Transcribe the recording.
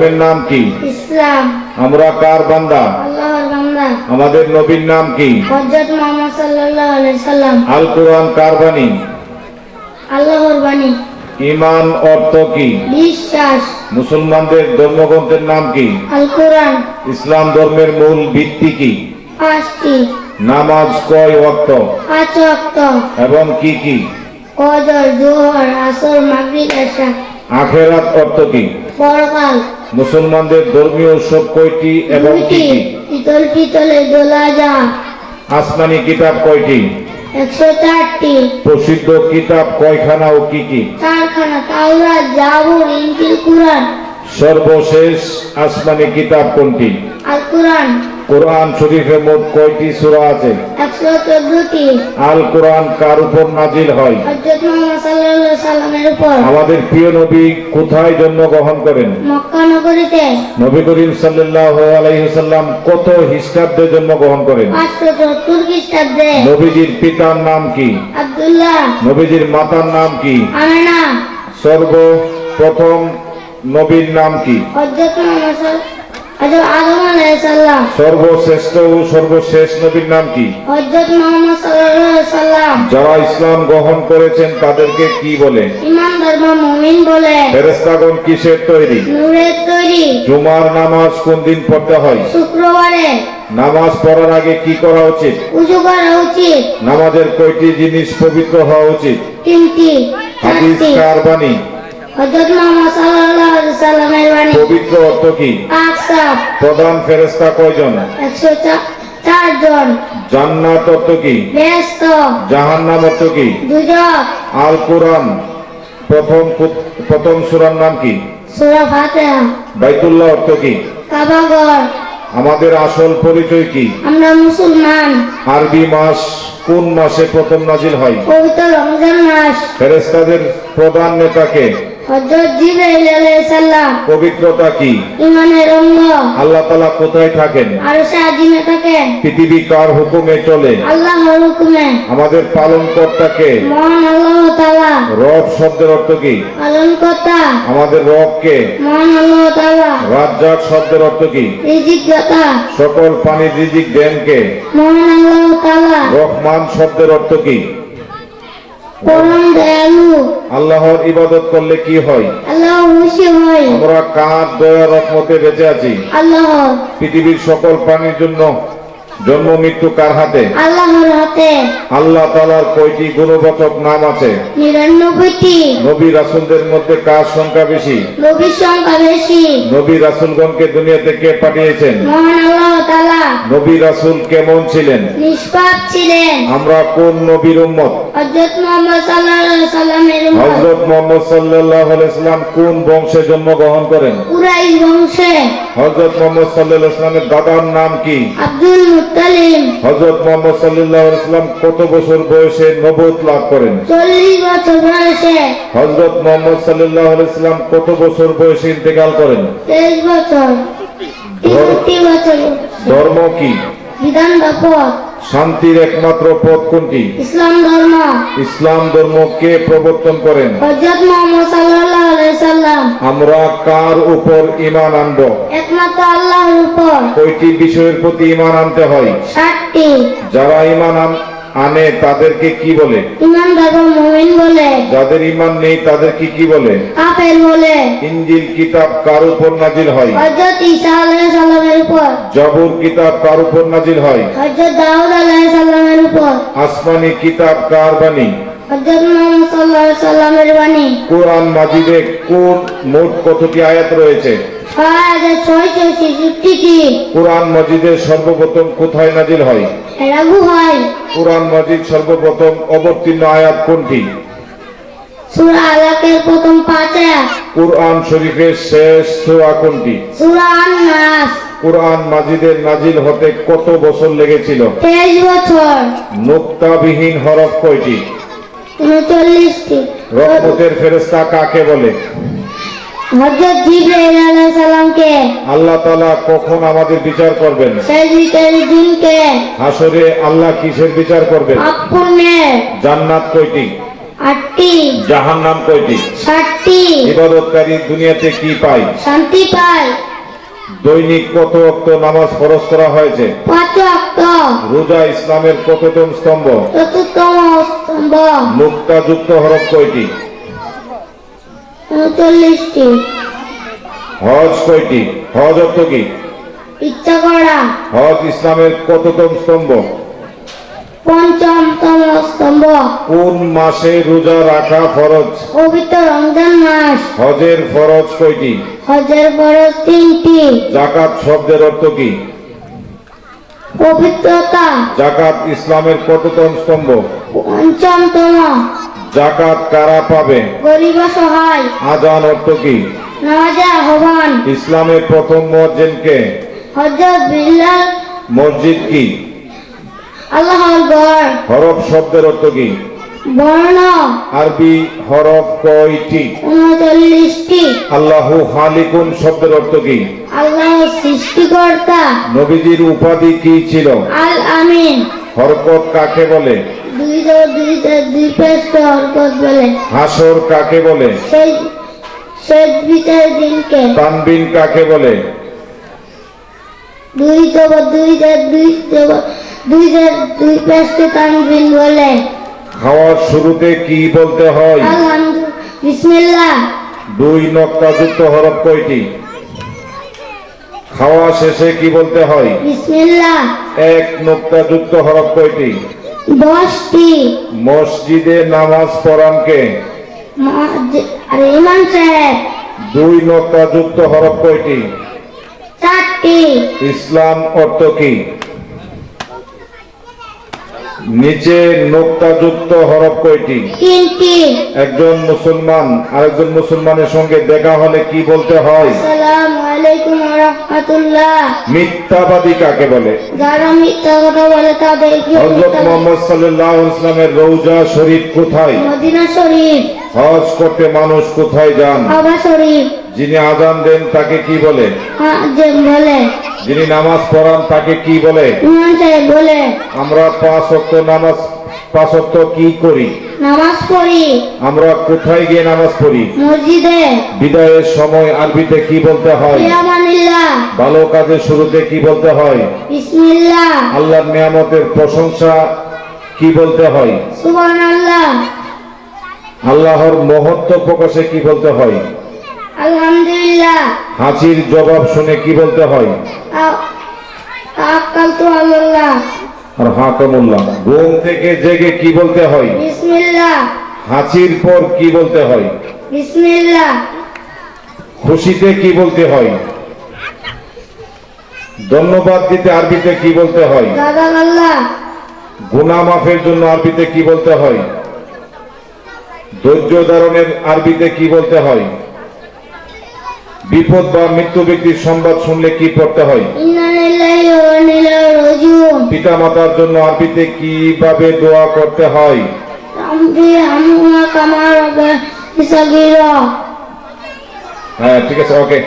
ধর্মের নাম কি? ইসলাম। আমরা কার বান্দা? বান্দা। আমাদের নবীর নাম কি? হযরত মুহাম্মদ সাল্লাল্লাহু আলাইহি সাল্লাম। আল কোরআন কার বাণী? আল্লাহর বাণী। ইমান অর্থ কি? বিশ্বাস। মুসলমানদের ধর্মগ্রন্থের নাম কি? আল কোরআন। ইসলাম ধর্মের মূল ভিত্তি কি? পাঁচটি। নামাজ কয় ওয়াক্ত? পাঁচ ওয়াক্ত। এবং কি কি? ফজর জোহর আসর মাগরিব এশা। আখেরাত অর্থ কি? পরকাল। মুসলমানদের ধর্মীয় উৎসব কয়টি এবং কি ঈদুল ফিতর ঈদুল আসমানি কিতাব কয়টি? একশো চারটি। প্রসিদ্ধ কিতাব কয়খানা ও কি কি? চারখানা। তাওরাত জাবুর ইনজিল কুরআন। সর্বশেষ আসমানি কিতাব কোনটি? আল কুরআন কোরআন শরীফে মোট কয়টি সূরা আছে? আল কোরআন কার উপর নাজিল হয়? আমাদের প্রিয় নবী কোথায় জন্মগ্রহণ করেন? নবী করিম সাল্লাল্লাহু আলাইহি সাল্লাম কত খ্রিস্টাব্দে জন্মগ্রহণ করেন? নবীজির পিতার নাম কি? আব্দুল্লাহ। নবীজির মাতার নাম কি? সর্বপ্রথম নবীর নাম কি? সালাম সর্বশ্রেষ্ঠ ও সর্বশেষ নবীর নাম কি? হযরত মুহাম্মদ সাল্লাল্লাহু আলাইহি সাল্লাম। যারা ইসলাম গ্রহণ করেছেন তাদেরকে কি বলে? ইমান ধর্ম মুমিন বলে। ফেরেস্তাগণ কিসের তৈরি? তৈরি। জুমার নামাজ কোন দিন পড়তে হয়? শুক্রবারে। নামাজ পড়ার আগে কি করা উচিত? উজু করা উচিত। নামাজের কয়টি জিনিস পবিত্র হওয়া উচিত? তিনটি। হাদিস কার বাণী? হযরত মুহাম্মদ সাল্লাল্লাহু আলাইহি সাল্লামের বাণী পবিত্র অর্থ কি? পাক প্রধান কয়জন? জান্নাত অর্থ কি? জাহান্নাম অর্থ কি? আল কোরআন প্রথম প্রথম সূরার নাম কি? সূরা ফাতিহা। বাইতুল্লাহ অর্থ কি? আমাদের আসল পরিচয় কি? আমরা মুসলমান। আরবি মাস কোন মাসে প্রথম নাজিল হয়? পবিত্র রমজান মাস। ফেরেস্তাদের প্রধান নেতাকে হযরত জিবরাইল আলাইহিস সালাম। পবিত্রতা কি? অঙ্গ। আল্লাহ তালা কোথায় থাকেন? পৃথিবী কার হুকুমে চলে? আল্লাহর হুকুমে। আমাদের পালন কর্তাকে মহান আল্লাহ তাআলা। রব শব্দের অর্থ কি? পালন কর্তা আমাদের রবকে মহান আল্লাহ তাআলা। রাজ্জাক শব্দের অর্থ কি? সকল পানির রিজিক দেনকে মহান আল্লাহ তাআলা। রহমান শব্দের অর্থ কি? পরম দয়ালু আল্লাহর ইবাদত করলে কি হয়? আল্লাহ খুশি হয়। আমরা কার দয়া রহমতে বেঁচে আছি। আল্লাহ। পৃথিবীর সকল প্রাণীর জন্য জন্ম মৃত্যু কার হাতে? আল্লাহর হাতে। আল্লাহ তালার কয়টি গুণবাচক নাম আছে? নিরানব্বইটি। নবী রাসুলদের মধ্যে কার সংখ্যা বেশি? নবীর সংখ্যা বেশি। নবী রাসুলগণকে দুনিয়াতে কে পাঠিয়েছেন? মহান আল্লাহ তাআলা। নবী রাসুল কেমন ছিলেন? নিষ্পাপ ছিলেন। আমরা কোন নবীর উম্মত? হযরত মুহাম্মদ সাল্লাল্লাহু আলাইহি সাল্লামের উম্মত। হজরত মোহাম্মদ সাল্লাহ সাল্লাম কোন বংশে জন্মগ্রহণ করেন? কুরাইশ বংশে। হজরত মোহাম্মদ সাল্লাহ ইসলামের দাদার নাম কি? আব্দুল মুত্তালিব হজরত মোহাম্মদ সাল্লাহ ইসলাম কত বছর বয়সে নবুয়ত লাভ করেন? চল্লিশ বছর বয়সে। হজরত মোহাম্মদ সাল্লাহ ইসলাম কত বছর বয়সে ইন্তেকাল করেন? তেইশ বছর। তেষট্টি বছর। ধর্ম কি? বিধান বা পথ। শান্তির একমাত্র পথ কোনটি? ইসলাম ধর্ম। ইসলাম ধর্ম কে প্রবর্তন করেন? হযরত মুহাম্মদ সাল্লাল্লাহু আলাইহি সাল্লাম। আমরা কার উপর ইমান আনব? একমাত্র আল্লাহর উপর। কয়টি বিষয়ের প্রতি ইমান আনতে হয়? সাতটি। যারা ইমান আন- তাদেরকে কি বলে? ইমান ধর্ম মুমিন বলে। যাদের ইমান নেই তাদেরকে কি বলে? কাফের বলে। ইঞ্জিল কিতাব কার উপর নাজিল হয়? হযরত ঈসা আলাইহিস সালামের উপর। জবুর কিতাব কার উপর নাজিল হয়? হযরত দাউদ আলাইহিস সালামের উপর। আসমানি কিতাব কার বাণী? হযরত মুহাম্মদ সাল্লাল্লাহু আলাইহি সাল্লামের বাণী। কোরআন মাজিদে কোন মোট কতটি আয়াত রয়েছে? কোরআন মজিদের সর্বপ্রথম কোথায় নাজিল হয়? হয়। কোরআন মজিদ সর্বপ্রথম অবতীর্ণ আয়াত কোনটি? সূরা আলাকের প্রথম পাঁচ কোরআন শরীফের শেষ সূরা কোনটি? সূরা আন-নাস। কোরআন মাজিদের নাজিল হতে কত বছর লেগেছিল? তেইশ বছর। নোক্তাবিহীন হরফ কয়টি? উনচল্লিশটি। রহমতের ফেরেস্তা কাকে বলে? হযরত জিবরাইল আলাইহিস সালামকে আল্লাহ তালা কখন আমাদের বিচার করবেন? দিনকে হাসরে আল্লাহ কিসের বিচার করবেন? জান্নাত কয়টি? আটটি। জাহান নাম কয়টি? ষাটটি ইবাদতকারী দুনিয়াতে কি পায়? শান্তি পায়। দৈনিক কত অক্ত নামাজ ফরজ করা হয়েছে? পাঁচ অক্ট রোজা ইসলামের কততম স্তম্ভ? চতুর্থম স্তম্ভ। মুক্তাযুক্ত হরফ কয়টি? উনচল্লিশটি। হজ কয়টি? হজ অর্থ কি? ইচ্ছা করা। হজ ইসলামের কততম স্তম্ভ? পঞ্চমতম স্তম্ভ। কোন মাসে রোজা রাখা ফরজ? পবিত্র রমজান মাস। হজের ফরজ কয়টি? হজের ফরজ তিনটি। জাকাত শব্দের অর্থ কি? পবিত্রতা। জাকাত ইসলামের কততম স্তম্ভ? পঞ্চমতম। জাকাত কারা পাবে? গরিব সহায়। আজান অর্থ কি? নামাজে আহ্বান। ইসলামের প্রথম মসজিদকে হজরত বিল্লাল। মসজিদ কি? আল্লাহর গড় হরফ শব্দের অর্থ কি? বর্ণ। আরবি হরফ কয়টি? উনচল্লিশটি। আল্লাহু খালিকুন শব্দের অর্থ কি? আল্লাহ সৃষ্টিকর্তা। নবীজির উপাধি কি ছিল? আল আমিন। হরকত কাকে বলে? হরকত বলে। হাসর কাকে বলে? সেই শেষ বিচার দিনকে। তানবিন কাকে বলে? দুই দুই দুই দুই দুই তানবিন বলে। খাওয়ার শুরুতে কি বলতে হয়? আলহামদু বিসমিল্লাহ। দুই নক্তাযুক্ত হরফ কয়টি? খাওয়া শেষে কি বলতে হয়? বিসমিল্লাহ। এক নক্তাযুক্ত হরফ কয়টি? দশটি। মসজিদে নামাজ যে- আরে ইমাম সাহেব। দুই নক্তাযুক্ত হরফ কয়টি? চারটি। ইসলাম অর্থ কি? নিচে নোক্তাযুক্ত হরফ কয়টি? তিনটি। একজন মুসলমান আরেকজন মুসলমানের সঙ্গে দেখা হলে কি বলতে হয়? আসসালামু আলাইকুম রাহমাতুল্লাহ। মিথ্যাবাদী কাকে বলে? যারা মিথ্যা কথা বলে তাদেরকে হজরত মোহাম্মদ সাল্লাহ ইসলামের রৌজা শরীফ কোথায়? মদিনা শরীফ। হজ করতে মানুষ কোথায় যান? কাবা শরীফ। যিনি আজান দেন তাকে কি বলে? হ্যাঁ, বলে। যিনি নামাজ পড়ান তাকে কি বলে? সাহেব বলে। আমরা পাঁচ অক্ত নামাজ পাঁচ অক্ত কি করি? নামাজ পড়ি। আমরা কোথায় গিয়ে নামাজ পড়ি? মসজিদে। বিদায়ের সময় আরবিতে কি বলতে হয়? ভালো কাজের শুরুতে কি বলতে হয়? বিসমিল্লাহ। আল্লাহর নিয়ামতের প্রশংসা কি বলতে হয়? সুবহানাল্লাহ। আল্লাহর মহত্ব প্রকাশে কি বলতে হয়? আলহামদুলিল্লাহ। হাসির জবাব শুনে কি বলতে হয়? তাওয়াক্কালতু আলাল্লাহ আর হাকামুল্লাহ ঘুম থেকে জেগে কি বলতে হয়? বিসমিল্লাহ। হাসির পর কি বলতে হয়? বিসমিল্লাহ। খুশিতে কি বলতে হয়? ধন্যবাদ দিতে আরবিতে কি বলতে হয়? গুনা মাফের জন্য আরবিতে কি বলতে হয়? ধৈর্য ধারণের আরবিতে কি বলতে হয়? বিপদ বা মৃত্যু ব্যক্তির সংবাদ শুনলে কি পড়তে হয়? পিতা মাতার জন্য আরবিতে কীভাবে দোয়া করতে হয়? হ্যাঁ ঠিক আছে ওকে।